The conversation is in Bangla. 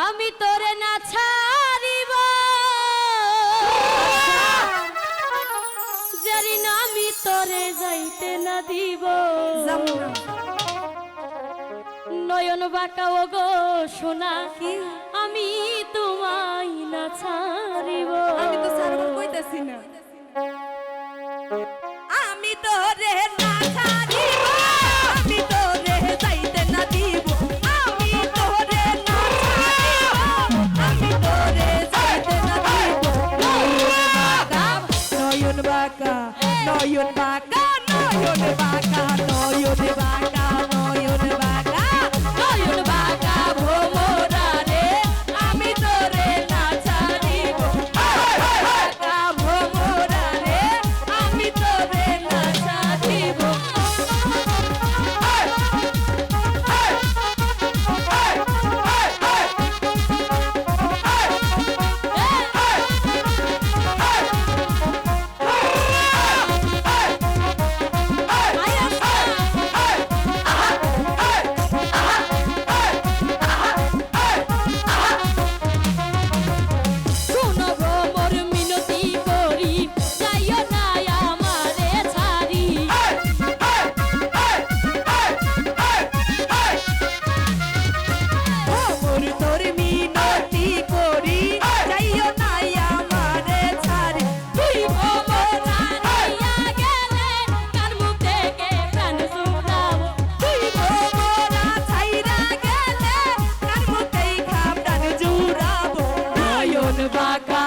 আমি তোরে না ছাড়িব। জানি না আমি তোরে যাইতে না দিব। নয়ন বাঁকা ও গো সোনা আমি তোমায় না ছাড়িব। আমি তো ছাড়ব কইতাছি না। Chewbacca. বাঁকা